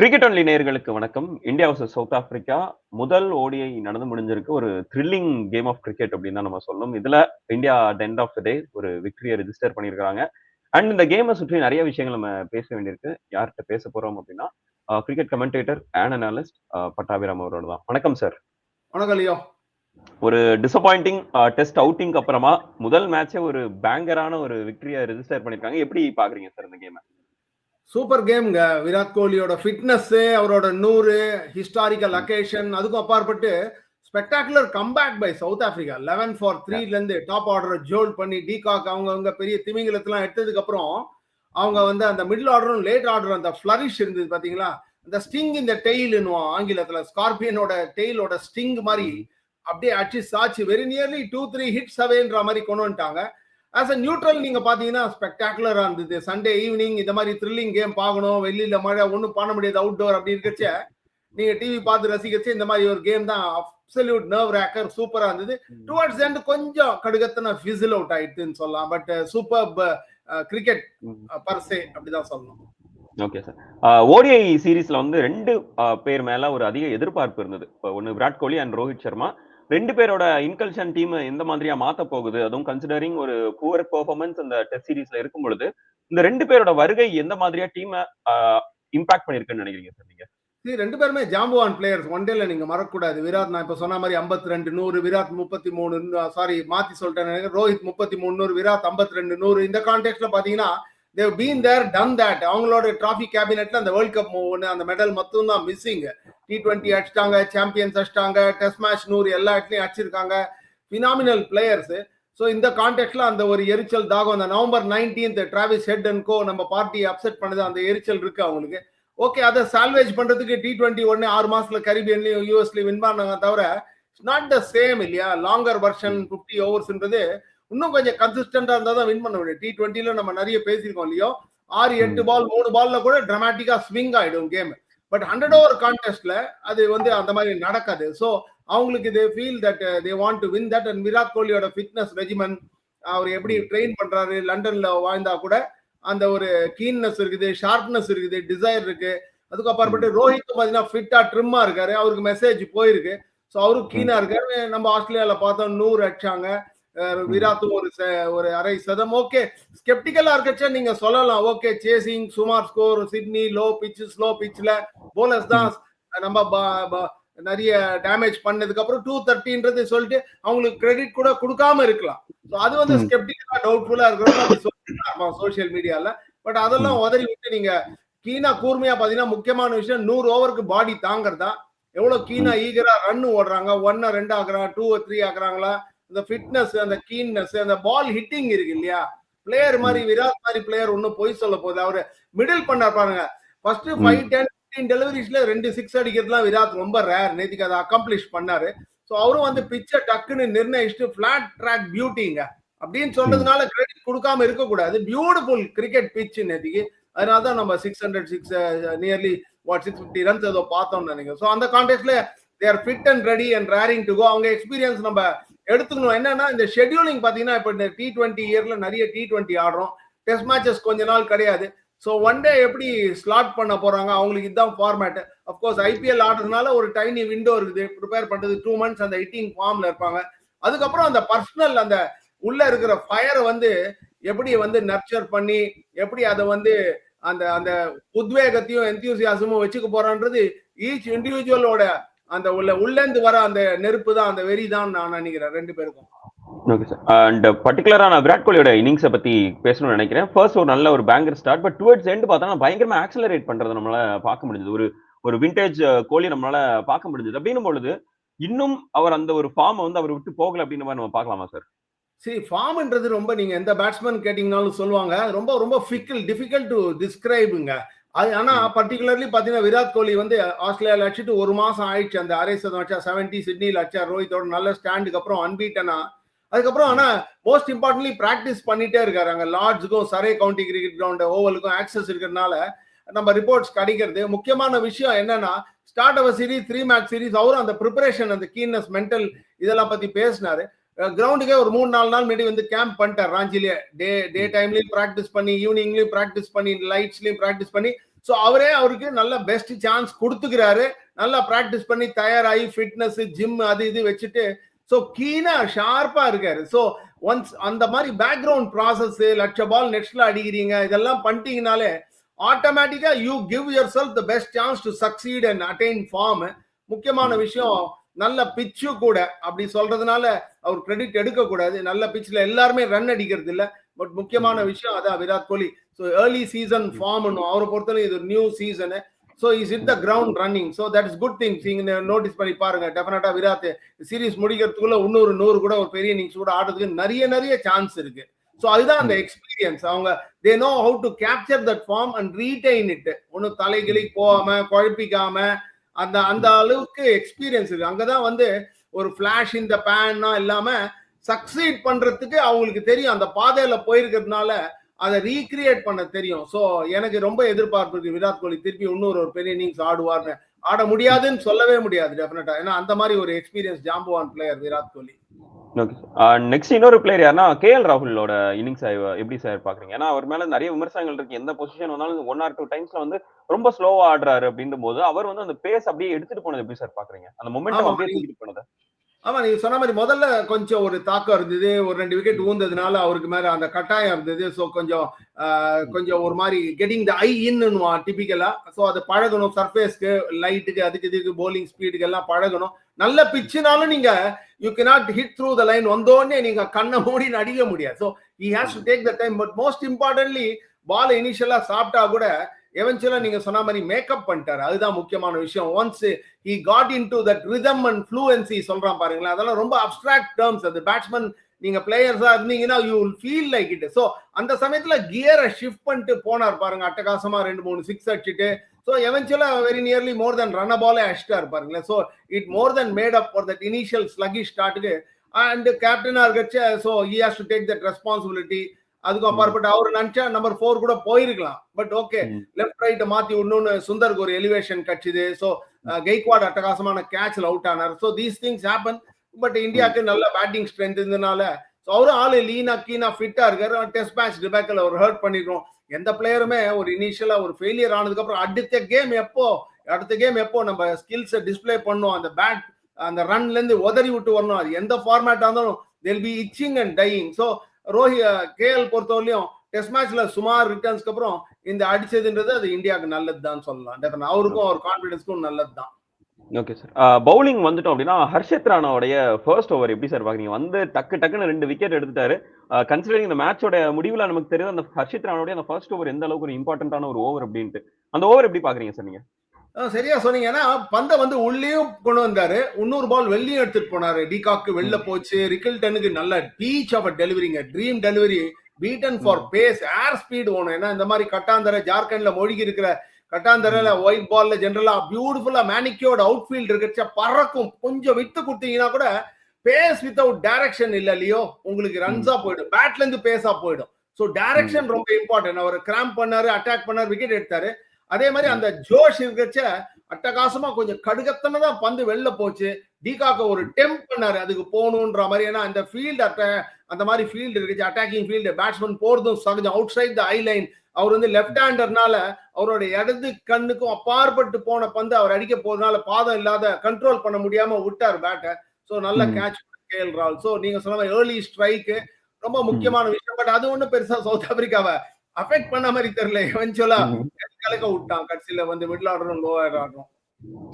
Cricket only நேயர்களுக்கு வணக்கம். India vs South Africa முதல் ஓடிஐ நடந்து முடிஞ்சிருக்கு. ஒரு த்ரில்லிங் கேம் ஆஃப் கிரிக்கெட் அப்படின்னு தான் நம்ம சொல்லணும் இதுல India at end of the day ஒரு விக்டரியை ரெஜிஸ்டர் பண்ணியிருக்காங்க அண்ட் இந்த கேமை சுற்றி நிறைய விஷயங்கள் நம்ம பேச வேண்டியிருக்கு. யார்கிட்ட பேச போறோம் அப்படின்னா cricket commentator and analyst Pattabhiram அவரோட தான். வணக்கம் சார் வணக்கம் லியோ. ஒரு டிசப்பாயிண்டிங் டெஸ்ட் அவுட்டிங் அப்புறமா முதல் மேட்சே ஒரு பேங்கரான ஒரு விக்டரியை ரெஜிஸ்டர் பண்ணிருக்காங்க எப்படி பாக்குறீங்க சார் இந்த கேமை சூப்பர் கேம்ங்க. விராட் கோலியோட ஃபிட்னஸ் அவரோட நூறு ஹிஸ்டாரிக்கல் அக்கேஷன் அதுக்கும் அப்பாற்பட்டு spectacular comeback by South Africa eleven for த்ரீல இருந்து டாப் ஆர்டர் ஜோல் பண்ணி டிகாக் அவங்க அவங்க பெரிய திமிங்கலத்தெல்லாம் எடுத்ததுக்கு அப்புறம் அவங்க வந்து அந்த மிடில் ஆர்டரும் லேட் ஆர்டர் அந்த ஃபிளரிஷ் இருந்தது பாத்தீங்களா? அந்த ஸ்டிங் இந்த டெய்லுன்னுவோம் ஆங்கிலத்துல ஸ்கார்பியனோட டெய்லோட ஸ்டிங் மாதிரி அப்படியே அடிச்சு சாச்சு very nearly two three hits அவேன்ற மாதிரி கொண்டு வந்துட்டாங்க. ஆஸ் அ நியூட்ரல் நீங்க பாத்தீங்கன்னா ஸ்பெக்டாகுலரா இருந்தது. சண்டே ஈவினிங் இந்த மாதிரி த்ரில்லிங் கேம் பார்க்கணும் வெளியில மழை ஒன்றும் பண்ண முடியாது அவுட்டோர் அப்படி இருக்கச்ச நீங்க டிவி பார்த்து ரசிக்கச்சு இந்த மாதிரி ஒரு கேம் தான் அப்சல்யூட் நர்வ் ரேக்கர் சூப்பரா இருந்தது. டுவர்ட்ஸ் எண்ட் கொஞ்சம் கடுகத்தன ஃபிசில் அவுட் ஆயிடுதுன்னு சொல்லலாம். பட் சூப்பர் கிரிக்கெட் பர்சே அப்படிதான் சொல்லணும். ஓகே சார் ஓடிஐ சீரீஸ்ல வந்து ரெண்டு பேர் மேல ஒரு அதிக எதிர்பார்ப்பு இருந்தது. ஒன்னு விராட் கோலி அண்ட் ரோஹித் சர்மா. ரெண்டு பேரோட இன்கல்ஷன் டீம் எந்த மாதிரியா மாத்த போகுது? அதுவும் கன்சிடரிங் ஒரு புவர் பெர்ஃபார்மன்ஸ் இந்த டெஸ்ட் சீரீஸ்ல இருக்கும் பொழுது இந்த ரெண்டு பேரோட வருகை எந்த மாதிரியா டீம் இம்பாக்ட் பண்ணிருக்குன்னு நினைக்கிறீங்க சார் நீங்க? சரி ரெண்டு பேருமே ஜாம்புவான் பிளேயர்ஸ் ஒன் டேல நீங்க மறக்கக்கூடாது. விராட் நான் இப்ப சொன்ன மாதிரி ஐம்பத்தி ரெண்டு நூறு விராட் முப்பத்தி மூணு சாரி மாத்தி சொல்லிட்டேன் ரோஹித் முப்பத்தி மூணு நூறு விராட் ஐம்பத்தி ரெண்டு நூறு. இந்த கான்டெக்ட்ல பாத்தீங்கன்னா they've been there done that அவங்களோட டிராஃபி கேபினெட்ல அந்த வேர்ல்ட் கப் ஒன்று அந்த மெடல் மட்டும் தான் மிஸ்ஸிங் டி டுவெண்ட்டி அடிச்சிட்டாங்க சாம்பியன்ஸ் அடிச்சிட்டாங்க டெஸ்ட் மேட்ச் நூறு எல்லா இடத்துலையும் அடிச்சிருக்காங்க. ஃபினாமினல் பிளேயர்ஸ் ஸோ இந்த கான்டெக்ட்ல அந்த ஒரு எரிச்சல் தாகம். அந்த November nineteenth Travis Head and co நம்ம பார்ட்டி அப்செட் பண்ணது அந்த எரிச்சல் இருக்கு அவங்களுக்கு. ஓகே அதை சால்வேஜ் பண்றதுக்கு டி டுவெண்ட்டி ஒன்னு ஆறு மாசத்துல கரீபியன்லயும் யூஎஸ்லயும் வின் பண்ணாங்க தவிர இட்ஸ் நாட் த சேம் இல்லையா? லாங்கர் வெர்ஷன் பிப்டி ஓவர்ஸ்ன்றது இன்னும் கொஞ்சம் கன்சிஸ்டன்டா இருந்தா தான் வின் பண்ண முடியும். டி டுவெண்ட்டில நம்ம நிறைய பேசியிருக்கோம் இல்லையோ? ஆறு எட்டு பால் மூணு பால்ல கூட டிராமாட்டிக்கா ஸ்விங் ஆயிடும் கேம் பட் ஹண்ட்ரட் ஓவர் கான்டெஸ்ட்ல அது வந்து அந்த மாதிரி நடக்காது. ஸோ அவங்களுக்கு they feel that they want to win that and Virat கோலியோட fitness regiment அவர் எப்படி ட்ரெயின் பண்றாரு லண்டன்ல வாழ்ந்தா கூட அந்த ஒரு கீன்னஸ் இருக்குது ஷார்ப்னஸ் இருக்குது டிசைர் இருக்கு. அதுக்கு அப்பாற்பட்டு ரோஹித் பாத்தீங்கன்னா ஃபிட்டா ட்ரிம்மா இருக்காரு. அவருக்கு மெசேஜ் போயிருக்கு. ஸோ அவரும் கீனா இருக்காரு. நம்ம ஆஸ்திரேலியால பார்த்தோம் நூறு அடிச்சாங்க. விராத்தும் ஒரு ஒரு அரை சதம். ஓகே ஸ்கெப்டிக்கலா இருக்கச்சா நீங்க சொல்லலாம். ஓகே சேசிங் சுமார் score Sydney low pitch slow பிச்ல bowlers தான் நம்ம நிறைய டேமேஜ் பண்ணதுக்கு அப்புறம் டூ தேர்ட்டின்றது சொல்லிட்டு அவங்களுக்கு கிரெடிட் கூட கொடுக்காம இருக்கலாம். அது வந்து ஸ்கெப்டிக்கலா டவுட்ஃபுல்லா இருக்கிறோம் சோசியல் மீடியால பட் அதெல்லாம் உதறி விட்டு நீங்க கீனா கூர்மையா பாத்தீங்கன்னா முக்கியமான விஷயம் நூறு ஓவருக்கு பாடி தாங்கறதா? எவ்வளவு கீனா ஈகரா ரன் ஓடுறாங்க? ஒன்னு ரெண்டு ஆகுறாங்க டூ த்ரீ ஆகுறாங்களா இந்த ஃபிட்னஸ் அந்த கீன்னஸ் அந்த பால் ஹிட்டிங் இருக்கு இல்லையா? பிளேயர் மாதிரி விராட் மாதிரி பிளேயர் ஒன்னும் பொய் சொல்ல போகுது. அவரு மிடில் பண்ண பாருங்க. ஃபர்ஸ்ட் ஃபைவ் டென் ஃபிஃப்டீன் டெலிவரிஸ்ல ரெண்டு சிக்ஸ் அடிக்கிறதுலாம் விராட் ரொம்ப ரேர் நேத்திக்கு அதை அக்கம்ப்ளிஷ் பண்ணாரு. ஸோ அவரும் வந்து பிச்சை டக்குன்னு நிர்ணயிச்சுட்டு பிளாட் ட்ராக் பியூட்டிங்க அப்படின்னு சொல்றதுனால கிரெடிட் கொடுக்காம இருக்கக்கூடாது. பியூட்டிஃபுல் கிரிக்கெட் பிச் நேத்திக்கு. அதனால தான் நம்ம six hundred six nearly what six fifty runs ஏதோ பார்த்தோம்னு நினைக்கிறேன். ஸோ அந்த கான்டெக்ட்ல they're fit and ready and raring to go அவங்க எக்ஸ்பீரியன்ஸ் நம்ம எடுத்துக்கணும். என்னன்னா இந்த ஷெட்யூலிங் பாத்தீங்கன்னா இப்போ இந்த டி டுவெண்ட்டி இயர்ல நிறைய டி டுவெண்ட்டி ஆடுறோம். டெஸ்ட் மேட்சஸ் கொஞ்ச நாள் கிடையாது. ஸோ ஒன் டே எப்படி ஸ்லாட் பண்ண போறாங்க? அவங்களுக்கு இதுதான் ஃபார்மேட் அஃப்கோர்ஸ் ஐபிஎல் ஆடுறதுனால ஒரு டைனி விண்டோ இருக்குது. ப்ரிப்பேர் பண்றது டூ மந்த்ஸ் அந்த ஹிட்டிங் ஃபார்ம்ல இருப்பாங்க. அதுக்கப்புறம் அந்த பர்சனல் அந்த உள்ள இருக்கிற ஃபயரை வந்து எப்படி வந்து நர்ச்சர் பண்ணி எப்படி அதை வந்து அந்த அந்த உத்வேகத்தையும் எந்தியூசியாசமும் வச்சுக்க போறான்றது ஈச் இண்டிவிஜுவலோட அந்த உள்ள உள்ளேந்து வர அந்த நெருப்பு தான் அந்த வெறி தான் நான் நினைக்கிறேன் ரெண்டு பேருக்கும். ஓகே சார் அண்ட் பர்டிகுலரா நான் விராட் கோலியோட இன்னிங்ஸை பத்தி பேசணும்னு நினைக்கிறேன். ஃபர்ஸ்ட் ஒரு நல்ல ஒரு banger start but towards end பார்த்தா பயங்கரமா ஆக்சலரேட் பண்றதை நம்மளால பார்க்க முடிஞ்சது. ஒரு ஒரு விண்டேஜ் கோலி நம்மளால பார்க்க முடிஞ்சது. அப்படின்னும் பொழுது இன்னும் அவர் அந்த ஒரு ஃபார்மை வந்து அவர் விட்டு போகல அப்படின்னு மாதிரி நம்ம பார்க்கலாமா சார் சரி ஃபார்ம்ன்றது ரொம்ப நீங்க எந்த பேட்ஸ்மேன் கேட்டீங்கனாலும் சொல்லுவாங்க. ரொம்ப ரொம்ப ஃபிக்கல் டிஃபிகல்ட் டு டிஸ்கிரைபுங்க அது ஆனா பர்டிகுலர்லி பாத்தீங்கன்னா விராட் கோலி வந்து ஆஸ்திரேலியாவில் அடிச்சுட்டு ஒரு மாசம் ஆயிடுச்சு அந்த அரை சதம் வச்சா செவன்டி சிட்னியில் அடிச்சா ரோஹித்தோட நல்ல ஸ்டாண்டுக்கு அப்புறம் அன்பீட்டனா அதுக்கப்புறம் ஆனா மோஸ்ட் இம்பார்ட்டன்ட்லி ப்ராக்டிஸ் பண்ணிட்டே இருக்காரு அங்க. லார்ட்ஸுக்கும் சரே கவுண்டி கிரிக்கெட் கிரவுண்ட் ஓவலுக்கும் ஆக்சஸ் இருக்கிறதுனால நம்ம ரிப்போர்ட்ஸ் கிடைக்கிறது. முக்கியமான விஷயம் என்னன்னா ஸ்டார்ட் அவர் சீரீஸ் த்ரீ மேட்ச் சீரீஸ் அவரும் அந்த ப்ரிப்பரேஷன் அந்த கீன்னஸ் மென்டல் இதெல்லாம் பத்தி பேசினாரு. கிரவுண்டுக்கே ஒரு மூணு நாலு நாள் முன்னாடி வந்து கேம்ப் பண்ணிட்டார் ராஞ்சிலேயே. டே டே டைம்லயும் ப்ராக்டிஸ் பண்ணி ஈவினிங்லயும் ப்ராக்டிஸ் பண்ணி லைட்ஸ்லயும் ப்ராக்டிஸ் பண்ணி. ஸோ அவரே அவருக்கு நல்ல பெஸ்ட் சான்ஸ் கொடுத்துக்கிறாரு. நல்லா ப்ராக்டிஸ் பண்ணி தயாராகி ஃபிட்னஸ் ஜிம் அது இது வச்சுட்டு ஸோ கீனா ஷார்ப்பா இருக்காரு. ஸோ ஒன்ஸ் அந்த மாதிரி பேக்ரவுண்ட் ப்ராசஸ் லட்ச பால் நெட்ஸ்ல அடிக்கிறீங்க இதெல்லாம் பண்ணிட்டீங்கனாலே ஆட்டோமேட்டிக்கா you give yourself the best chance to succeed and attain form முக்கியமான விஷயம் நல்ல பிச்சு கூட அப்படி சொல்றதுனால அவர் கிரெடிட் எடுக்க கூடாது நல்ல பிச்சில் எல்லாருமே ரன் அடிக்கிறது இல்ல. பட் முக்கியமான விஷயம் அதான் Virat Kohli. So early season form அவரை பொறுத்தவரை இது new season so is it the ground running so that is good things நீங்க நோட்டீஸ் பண்ணி பாருங்க. டெஃபினட்டா விராட் சீரீஸ் முடிக்கிறதுக்குள்ள இன்னொரு நூறு கூட ஒரு பெரிய இன்னிங்ஸ் கூட ஆடுறதுக்கு நிறைய நிறைய சான்ஸ் இருக்கு. ஸோ அதுதான் அந்த எக்ஸ்பீரியன்ஸ் அவங்க they know how to capture that form and retain it ஒன்றும் தலைகிளி போகாம குழப்பிக்காம அந்த அந்த அளவுக்கு எக்ஸ்பீரியன்ஸ் இருக்கு அங்கதான் வந்து ஒரு ஃபிளாஷ் இந்த பேன்னா இல்லாம சக்சீட் பண்றதுக்கு அவங்களுக்கு தெரியும். அந்த பாதையில போயிருக்கிறதுனால அதை ரீக்ரியேட் பண்ண தெரியும். ஸோ எனக்கு ரொம்ப எதிர்பார்ப்பு இருக்கு. விராட் கோலி திருப்பி இன்னொரு ஒரு பெரிய இன்னிங்ஸ் ஆடுவார்னு. ஆட முடியாதுன்னு சொல்லவே முடியாது டெஃபினட்டா ஏன்னா அந்த மாதிரி ஒரு எக்ஸ்பீரியன்ஸ் ஜாம்பவான் பிளேயர் விராட் கோலி. நெக்ஸ்ட் இன்னொரு பிளேயர் யாருன்னா கே எல் ராகுலோட இன்னிங்ஸ் எப்படி சார் பாக்குறீங்க? ஏன்னா அவர் மேல நிறைய விமர்சனங்கள் இருக்கு. எந்த பொசிஷன் வந்தாலும் ஒன் ஆர் டூ டைம்ஸ்ல வந்து ரொம்ப ஸ்லோவா ஆடுறாரு அப்படின்ற போது அவர் வந்து அந்த பேஸ் அப்படியே எடுத்துட்டு போனது எப்படி சார் பாக்குறீங்க? அந்த மொமெண்டம் அப்படியே தூக்கிட்டு போனது. ஆமா நீங்க சொன்ன மாதிரி முதல்ல கொஞ்சம் ஒரு தாக்கம் இருந்தது. ஒரு ரெண்டு விக்கெட் ஊந்ததுனால அவருக்கு மேல அந்த கட்டாயம் இருந்தது. ஸோ கொஞ்சம் கொஞ்சம் ஒரு மாதிரி கெட்டிங் த ஐ இன்னுவா டிபிக்கலா ஸோ அதை பழகணும். சர்ஃபேஸ்க்கு லைட்டுக்கு அதுக்கு இதுக்கு போலிங் ஸ்பீடுக்கு எல்லாம் பழகணும். நல்ல பிச்சுனாலும் நீங்க you can not hit through the line வந்தோடனே நீங்க கண்ணை மூடி அடிக்க முடியாது. So he has to take the time but most importantly ball இனிஷியலா சாப்பிட்டா கூட எவென்ச்சுவலா நீங்க சொன்ன மாதிரி மேக்கப் பண்ணிட்டாரு. அதுதான் முக்கியமான விஷயம். Once he got into that rhythm and fluency சொல்றான் பாருங்களேன். அதெல்லாம் ரொம்ப அப்ட்ராக்ட் டேர்ம்ஸ் அது பேட்ஸ்மேன் நீங்க பிளேயர்ஸா இருந்தீங்கன்னா you will feel like it so அந்த சமயத்துல கியரை ஷிஃப்ட் பண்ணிட்டு போனார் பாருங்க. அட்டகாசமா ரெண்டு மூணு சிக்ஸ் அடிச்சுட்டு. So எவென்ச்சுவலா very nearly more than run பாலே அடிச்சிட்டாரு பாருங்களேன். So it more than made up for that initial sluggish ஸ்டார்ட்டுக்கு and கேப்டனா இருக்கச்ச so he has to take that responsibility அதுக்கு அப்பாற்பட்டு அவர் நினைச்சா நம்பர் ஃபோர் கூட போயிருக்கலாம். பட் ஓகே லெஃப்ட் ரைட் மாத்தி இன்னொன்னு சுந்தருக்கு ஒரு எலிவேஷன் கட்சிது. ஸோ கெய்க்வாட் அட்டகாசமான கேட்ச்ல அவுட் ஆனார். So these things happen but இந்தியாவுக்கு நல்ல பேட்டிங் ஸ்ட்ரென்த் இருந்ததுனால ஸோ அவரும் ஆளு லீனா கீனா ஃபிட்டா இருக்காரு. டெஸ்ட் மேட்ச் டிபேக்கில் அவர் ஹர்ட் பண்ணிருக்கோம். எந்த பிளேயருமே ஒரு இனிஷியலா ஒரு ஃபெயிலியர் ஆனதுக்கு அப்புறம் அடுத்த கேம் எப்போ அடுத்த கேம் எப்போ நம்ம ஸ்கில்ஸை டிஸ்பிளே பண்ணோம் அந்த பேட் அந்த ரன்ல இருந்து உதறி விட்டு வரணும். அது எந்த ஃபார்மேட்டா இருந்தாலும் தெல் பி இச்சிங் அண்ட் டையிங் ஸோ ரோஹி கேஎல் பொறுத்தவரையிலும் டெஸ்ட் மேட்ச்ல சுமார் ரிட்டர்ன்ஸ்க்கு அப்புறம் இந்த அடிச்சதுன்றது அது இந்தியாவுக்கு நல்லது தான் சொல்லலாம் அவருக்கும் அவர் கான்பிடன்ஸ்க்கும் நல்லது தான் ஓகே சார் பவுலிங் வந்துட்டோம் அப்படின்னா ஹர்ஷத் ராணாவுடைய ஃபர்ஸ்ட் ஓவர் எப்படி சார் பாக்குறீங்க? வந்து டக்கு டக்குன்னு ரெண்டு விக்கெட் எடுத்துட்டாரு. கன்சிடரிங் இந்த மேட்சோட முடிவுல நமக்கு தெரியுது அந்த ஹர்ஷித் ராணாவுடைய அந்த ஃபர்ஸ்ட் ஓவர் எந்த அளவுக்கு ஒரு இம்பார்ட்டன்டான ஒரு ஓவர் அப்படின்ட்டு. அந்த ஓவர் எப்படி பாக்குறீங்க சார் நீங்க? சரியா சொன்னீங்க. ஏன்னா பந்தை வந்து உள்ளேயும் கொண்டு வந்தாரு. இன்னொரு பால் வெளியும் எடுத்துட்டு போனாரு. டிகாக்கு வெளில போச்சு. ரிக்கில்டனுக்கு நல்ல peach of டெலிவரிங்க dream delivery beaten for pace air speed ஓணும். ஏன்னா இந்த மாதிரி கட்டாந்தர ஜார்க்கண்ட்ல மூழ்கி இருக்கிற கட்டாந்தரையில ஒயிட் பால்ல ஜென்ரலா பியூட்டிஃபுல்லா மேனிக்கியோட அவுட் ஃபீல்ட் இருக்கிறச்ச பறக்கும். கொஞ்சம் விட்டு கொடுத்தீங்கன்னா கூட பேஸ் வித்தவுட் டைரக்ஷன் இல்ல இல்லையோ உங்களுக்கு ரன்ஸா போயிடும். பேட்ல இருந்து பேஸா போயிடும். ஸோ டைரக்ஷன் ரொம்ப இம்பார்ட்டன்ட் அவர் கிராம்ப் பண்ணாரு அட்டாக் பண்ணாரு விக்கெட் எடுத்தாரு. அதே மாதிரி அந்த ஜோஷ் இருக்கச்ச அட்டகாசமா கொஞ்சம் கடுகத்தனை தான் பந்து வெளில போச்சு. டிகாக்க ஒரு டெம்ப் பண்ணாரு. அதுக்கு போகணுன்ற மாதிரி. ஏன்னா அந்த ஃபீல்டு அட்ட அந்த மாதிரி ஃபீல்டு இருந்துச்சு அட்டாக்கிங் ஃபீல்டு பேட்ஸ்மேன் போறதும் சகஜம். Outside the eye line அவர் வந்து லெஃப்ட் ஹேண்டர்னால அவரோட இடது கண்ணுக்கும் அப்பாற்பட்டு போன பந்து அவர் அடிக்க போறதுனால பாதம் இல்லாத கண்ட்ரோல் பண்ண முடியாம விட்டார் பேட்டை ஸோ நல்ல கேட்ச் கே எல் ஸோ நீங்க சொன்ன ஏர்லி ஸ்ட்ரைக்கு ரொம்ப முக்கியமான விஷயம். பட் அது ஒன்றும் பெருசா சவுத் ஆப்பிரிக்காவை அஃபெக்ட் பண்ண மாதிரி தெரியல. எவென்ச்சுவலா கலக்க விட்டான். கடைசியில வந்து மிடில் ஆர்டரும் லோவர் ஆர்டரும்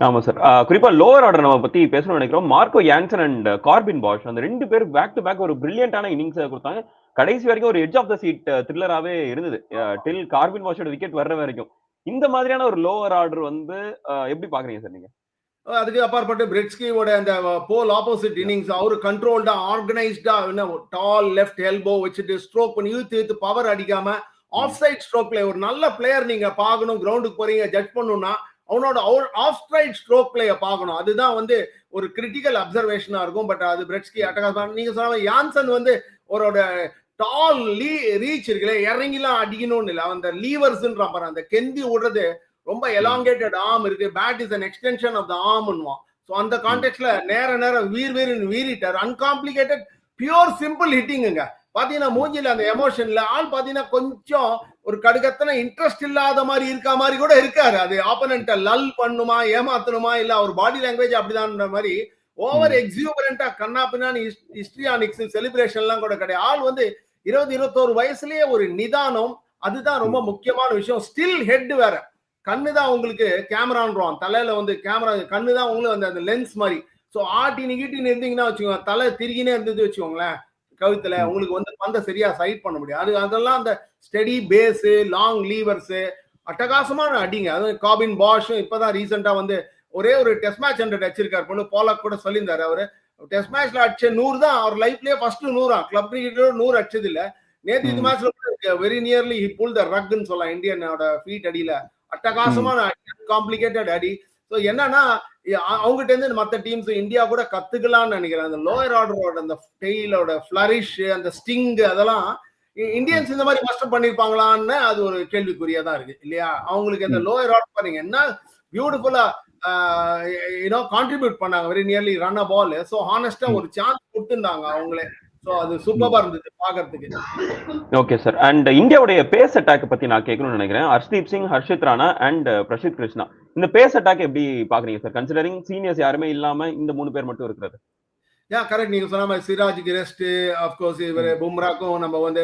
ஆமா சார் குறிப்பா லோவர் ஆர்டர் நம்ம பத்தி பேசணும்னு நினைக்கிறோம். Marco Jansen and Corbin Bosch அந்த ரெண்டு பேரும் பேக் டு பேக் ஒரு பிரில்லியண்டான இன்னிங்ஸ் கொடுத்தாங்க. கடைசி வரைக்கும் ஒரு எட்ஜ் ஆஃப் த சீட் த்ரில்லராகவே இருந்தது. டில் கார்பின் பாஷோட விக்கெட் வர்ற வரைக்கும். இந்த மாதிரியான ஒரு லோவர் ஆர்டர் வந்து எப்படி பாக்குறீங்க சார் நீங்க? அதுக்கு அப்பாற்பட்டு பிரிட்ஸ்கியோட அந்த போல் ஆப்போசிட் இன்னிங்ஸ் அவரு கண்ட்ரோல்டா ஆர்கனைஸ்டா டால் லெஃப்ட் எல்போ வச்சுட்டு ஸ்ட்ரோக் பண்ணி இழுத்து இழுத்து பவர் அடிக்காம ஆஃப் சைட் ஸ்ட்ரோக்ல ஒரு நல்ல பிளேயர் நீங்க பார்க்கணும் கிரவுண்டுக்கு போறீங்க ஜட்ஜ் பண்ணணும்னா அவனோட ஆஃப் சைட் ஸ்ட்ரோக் பிளேய பார்க்கணும். அதுதான் வந்து ஒரு கிரிட்டிக்கல் அப்சர்வேஷனா இருக்கும். பட் அது பிரெட்ஸ்கி அட்டகாசம் நீங்க சொன்ன யான்சன் வந்து அவரோட டால் லீ ரீச் இருக்குல்ல இறங்கிலாம் அடிக்கணும்னு இல்லை. அந்த லீவர்ஸ்ன்றான் பாரு அந்த கெந்தி விடுறது ரொம்ப எலாங்கேட்டட் ஆர்ம் இருக்கு. Bat is an extension of the ஆர்ம்னுவான் so அந்த கான்டெக்ட்ல நேர நேரம் வீர் வீர்னு வீறிட்டார். அன்காம்ப்ளிகேட்டட் பியூர் சிம்பிள் ஹிட்டிங்குங்க பாத்தீங்கன்னா மூஞ்சில அந்த எமோஷன்ல ஆள் பாத்தீங்கன்னா கொஞ்சம் ஒரு கடுகத்தனை இன்ட்ரெஸ்ட் இல்லாத மாதிரி இருக்க மாதிரி கூட இருக்காரு. அது ஆப்பனண்ட்ட லல் பண்ணுமா ஏமாத்தணுமா இல்ல அவர் பாடி லாங்குவேஜ் அப்படிதான்ற மாதிரி ஓவர் எக்ஸியூபரண்டா கண்ணா பின்னான்னு ஹிஸ்டரியானிக்ஸ் செலிப்ரேஷன் எல்லாம் கூட கிடையாது. ஆள் வந்து இருபது இருபத்தோரு வயசுலயே ஒரு நிதானம் அதுதான் ரொம்ப முக்கியமான விஷயம். ஸ்டில் ஹெட் வேற. கண்ணு தான் உங்களுக்கு கேமரான்றோம் தலையில வந்து கேமரா கண்ணு தான் உங்களுக்கு வந்து அந்த லென்ஸ் மாதிரி. ஸோ ஆட்டி நிகிட்டின்னு இருந்தீங்கன்னா வச்சுக்கோங்க தலை திருகினே இருந்தது வச்சுக்கோங்களேன். கழுத்துல உங்களுக்கு வந்து பந்தை சரியா சைட் பண்ண முடியும் அது அதெல்லாம் அந்த ஸ்டெடி பேஸு லாங் லீவர்ஸு அட்டகாசமான அடிங்க. அது காபின் பாஷும் இப்பதான் ரீசெண்டா வந்து ஒரே ஒரு டெஸ்ட் மேட்ச் ஹண்ட்ரட் அடிச்சிருக்காரு பொண்ணு போலாக் கூட சொல்லியிருந்தாரு அவரு. டெஸ்ட் மேட்ச்ல அடிச்ச நூறு தான் அவர் லைஃப்லயே ஃபர்ஸ்ட் நூறா கிளப் கிரிக்கெட்டோட நூறு அடிச்சது இல்ல. நேற்று இது மேட்ச்ல very nearly he pull the ரக்னு சொல்லலாம். இந்தியனோட ஃபீட் அடியில. அட்டகாசமான காம்ப்ளிகேட்டட் அடி ஸோ என்னன்னா அவங்ககிட்ட இருந்து மற்ற டீம்ஸ் இந்தியா கூட கத்துக்கலாம்னு நினைக்கிறேன். அந்த லோயர் ஆர்டரோட அந்த டெய்லோட ஃபிளரிஷ் அந்த ஸ்டிங் அதெல்லாம் இந்தியன்ஸ் இந்த மாதிரி மாஸ்டர் பண்ணிருப்பாங்களான்னு அது ஒரு கேள்விக்குறியா தான் இருக்கு இல்லையா? அவங்களுக்கு அந்த லோயர் ஆர்டர் பாருங்க என்ன பியூட்டிஃபுல்லா யூனோ கான்ட்ரிபியூட் பண்ணாங்க very nearly run a ball so ஹானஸ்டா ஒரு சான்ஸ் கொடுத்துருந்தாங்க அவங்களே. ஸோ அது சூப்பரா இருந்தது பாக்குறதுக்கு ஓகே சார் அண்ட் இந்தியாவுடைய பேஸ் அட்டாக் பத்தி நான் கேட்கணும்னு நினைக்கிறேன். ஹர்ஷ்தீப் சிங் ஹர்ஷித் ராணா அண்ட் பிரசித் கிருஷ்ணா இந்த பேஸ் அட்டாக் எப்படி பாக்குறீங்க சார் கன்சிடரிங் சீனியர்ஸ் யாருமே இல்லாம இந்த மூணு பேர் மட்டும் இருக்கிறது. யா கரெக்ட் நீங்க சொன்ன மாதிரி சிராஜுக்கு ரெஸ்ட் அப்கோர்ஸ் இவர் பும்ராக்கும் நம்ம வந்து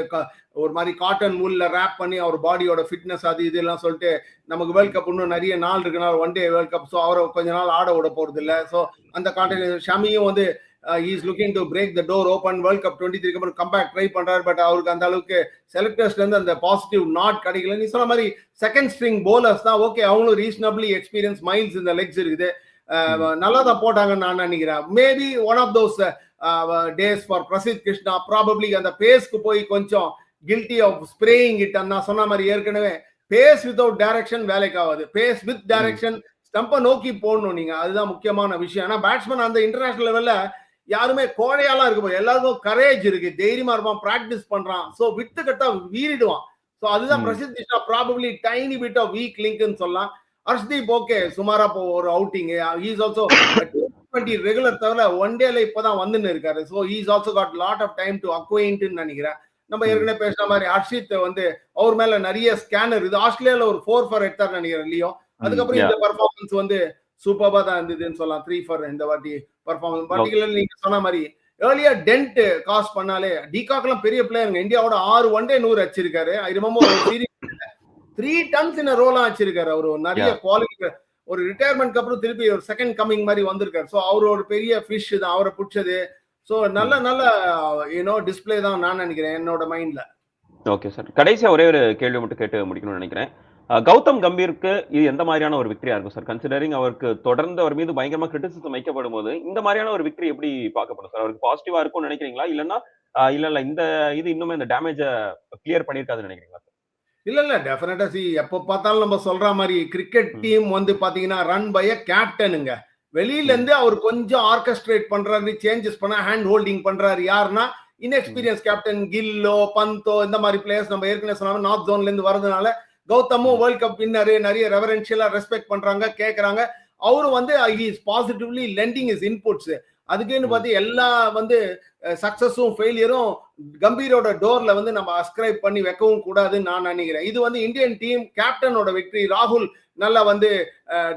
ஒரு மாதிரி காட்டன் மூல்ல ரேப் பண்ணி அவர் பாடியோட ஃபிட்னஸ் அது இதெல்லாம் சொல்லிட்டு நமக்கு வேர்ல்ட் கப் இன்னும் நிறைய நாள் இருக்குனால one day world cup so அவரை கொஞ்ச நாள் ஆட விட போறது இல்லை ஸோ அந்த கான்டெக்ட் ஷமியும் வந்து is looking to break the door open world cup twenty த்ரீக்கு அப்புறம் கம்பேக் ட்ரை பண்றாரு பட் அவருக்கு அந்த அளவுக்கு செலக்டர்ஸ்ல இருந்து அந்த பாசிட்டிவ் நாட் கிடைக்கல. நீ சொன்ன மாதிரி செகண்ட் ஸ்ட்ரிங் போலர்ஸ் தான் ஓகே அவங்களும் ரீசனபிளி எக்ஸ்பீரியன்ஸ் மைல்ஸ் இந்த லெக்ஸ் இருக்குது. நல்லா தான் போட்டாங்கன்னு நான் நினைக்கிறேன். Maybe one of those days for Prasidh Krishna probably அந்த பேஸ்க்கு போய் கொஞ்சம் கில்ட்டி ஆஃப் ஸ்ப்ரேயிங் இட் நான் சொன்ன மாதிரி ஏற்கனவே பேஸ் வித்தவுட் டைரக்ஷன் வேலைக்கு ஆகாது. பேஸ் வித் டைரக்ஷன் ஸ்டம்பை நோக்கி போடணும் நீங்க. அதுதான் முக்கியமான விஷயம். ஆனா பேட்ஸ்மேன் அந்த இன்டர்நேஷனல் லெவல்ல யாருமே கோழையாலாம் இருக்க எல்லாருக்கும் கரேஜ் இருக்கு. தைரியமா இருப்பான் பிராக்டிஸ் பண்றான். சோ விட்டு கட்டா வீறிடுவான். சோ அதுதான் Prasidh Krishna probably tiny bit of weak லிங்க்னு சொல்லலாம். ஹர்ஷ்தீப் ஓகே சுமாரா இப்போ ஒரு outing is also twenty regular தவிர ஒன் டேல இப்பதான் வந்துன்னு இருக்காரு. So is also got lot of time to அக்வைண்ட்னு நினைக்கிறேன். நம்ம ஏற்கனவே பேசுன மாதிரி ஹர்ஷித் வந்து அவர் மேல நிறைய ஸ்கேனர் இது ஆஸ்திரேலியால ஒரு ஃபோர் ஃபார் எடுத்தார் நினைக்கிறேன் இல்லையோ? அதுக்கப்புறம் இந்த பர்ஃபார்மன்ஸ் வந்து சூப்பர்பா தான் இருந்ததுன்னு சொல்லலாம். த்ரீ ஃபார் இந்த வாட்டி பர்ஃபார்மன்ஸ் பர்டிகுலர் நீங்க சொன்ன மாதிரி ஏர்லியா டென்ட் காஸ் பண்ணாலே டிகாக்லாம் பெரிய பிளேயருங்க இந்தியாவோட ஆறு ஒன் டே நூறு வச்சிருக்காரு ஐ ரிமெம்பர் ஒரு சீரீஸ் த்ரீ டன்ஸ் இந்த ரோலாம் வச்சிருக்காரு அவர். நிறைய குவாலிட்டி ஒரு ரிட்டையர்மெண்ட்க்கு அப்புறம் திருப்பி ஒரு செகண்ட் கமிங் மாதிரி வந்திருக்காரு. ஸோ அவர் ஒரு பெரிய ஃபிஷ் தான் அவரை பிடிச்சது. ஸோ நல்ல நல்ல யூனோ டிஸ்பிளே தான் நான் நினைக்கிறேன் என்னோட மைண்ட்ல ஓகே சார் கடைசியா ஒரே ஒரு கேள்வி மட்டும் கேட்டு முடிக்கணும்னு நினைக்கிறேன். கௌதம் கம்பீருக்கு இது எந்த மாதிரியான ஒரு விக்ரியா இருக்கும் சார் கன்சிடரிங் அவருக்கு தொடர்ந்து அவர் மீது பயங்கரமா கிரிட்டிசிசம் வைக்கப்படும் போது இந்த மாதிரியான ஒரு விக்ரி எப்படி பார்க்கப்படும் சார் அவருக்கு பாசிட்டிவா இருக்கும்னு நினைக்கிறீங்களா? இல்லைன்னா இல்ல இல்ல இந்த இது இன்னுமே இந்த டேமேஜை கிளியர் பண்ணிருக்காதுன்னு நினைக்கிறீங்களா இல்ல இல்ல டெஃபினட்டா சி எப்ப பார்த்தாலும் நம்ம சொல்ற மாதிரி கிரிக்கெட் டீம் வந்து பாத்தீங்கன்னா ரன் பை அ கேப்டனுங்க வெளியில இருந்து அவர் கொஞ்சம் ஆர்கஸ்ட்ரேட் பண்றாரு சேஞ்சஸ் பண்ண ஹேண்ட் ஹோல்டிங் பண்றாரு யாருன்னா இன்எக்ஸ்பீரியன்ஸ் கேப்டன் கில்லோ பந்தோ இந்த மாதிரி பிளேயர்ஸ் நம்ம ஏற்கனவே சொன்னாங்க நார்த் ஜோன்ல இருந்து வரதுனால கௌதமும் வேர்ல்ட் கப் வின்னரு நிறைய ரெவரன்ஷியலா ரெஸ்பெக்ட் பண்றாங்க கேட்கறாங்க அவரும் வந்து is positively lending is inputs அதுக்குன்னு பார்த்து எல்லா வந்து சக்சஸும் ஃபெயிலியரும் கம்பீரோட டோர்ல வந்து நம்ம அஸ்கிரைப் பண்ணி வைக்கவும் கூடாதுன்னு நான் நினைக்கிறேன். இது வந்து இந்தியன் டீம் கேப்டனோட வெற்றி. ராகுல் நல்லா வந்து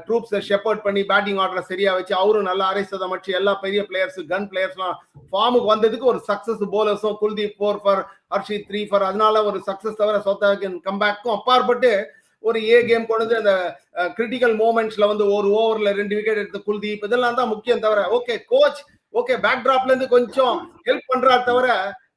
ட்ரூப்ஸை ஷெப்பர்ட் பண்ணி பேட்டிங் ஆர்டரை சரியா வச்சு அவரும் நல்லா அரை சதமச்சு எல்லா பெரிய பிளேயர்ஸ் கன் பிளேயர்ஸ்லாம் ஃபார்முக்கு வந்ததுக்கு ஒரு success போலர்ஸும் Kuldeep four for Harshit three for அதனால ஒரு சக்சஸ் தவிர சவுத் கம்பேக்கும் அப்பாற்பட்டு ஒரு ஏ கேம் கொண்டு அந்த கிரிட்டிக்கல் மூமெண்ட்ஸ்ல வந்து ஒரு ஓவர்ல ரெண்டு விக்கெட் எடுத்த குல்தீப் இதெல்லாம் தான் முக்கியம் தவிர ஓகே கோச் ஓகே பேக் டிராப்ல இருந்து கொஞ்சம் ஹெல்ப் பண்றாரு தவிர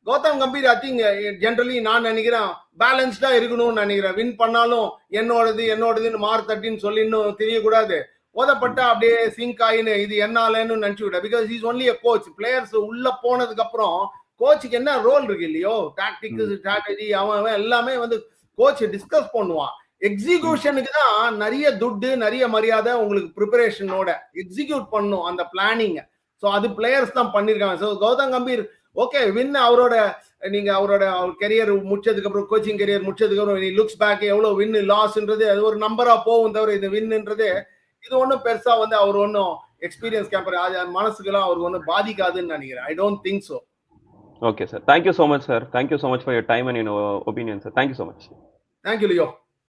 Gautam Gambhir I think generally நான் நினைக்கிறேன் பேலன்ஸ்டா இருக்கணும்னு நினைக்கிறேன். வின் பண்ணாலும் என்னோடது என்னோடதுன்னு மாறு தட்டின்னு சொல்லி இன்னும் தெரியக்கூடாது. ஓதப்பட்டா அப்படியே சிங்க் ஆயின்னு இது என்னாலன்னு நினைச்சு விட because is only a coach players உள்ள போனதுக்கு அப்புறம் கோச்சுக்கு என்ன ரோல் இருக்கு இல்லையோ? டாக்டிக் ஸ்ட்ராட்டஜி அவன் எல்லாமே வந்து கோச் டிஸ்கஸ் பண்ணுவான். எக்ஸிகியூஷனுக்கு தான் நிறைய துட்டு நிறைய மரியாதை உங்களுக்கு ப்ரிப்பரேஷனோட எக்ஸிக்யூட் பண்ணும் அந்த பிளானிங் ஸோ அது பிளேயர்ஸ் தான் பண்ணிருக்காங்க. So Gautam Gambhir okay win அவரோட நீங்க அவரோட கெரியர் முடிச்சதுக்கு அப்புறம் கோச்சிங் கெரியர் முடிச்சதுக்கு அப்புறம் லுக்ஸ் பேக் எவ்வளவு வின் லாஸ்ன்றது அது ஒரு நம்பரா போகும் தவிர இது வின்ன்றது இது ஒன்றும் பெருசா வந்து அவர் ஒன்றும் எக்ஸ்பீரியன்ஸ் கேம்பர் மனசுக்கெல்லாம் அவர் ஒன்றும் பாதிக்காதுன்னு நினைக்கிறேன். I don't think so okay sir thank you so much sir thank you so much for your time and opinion sir thank you so much thank you Leo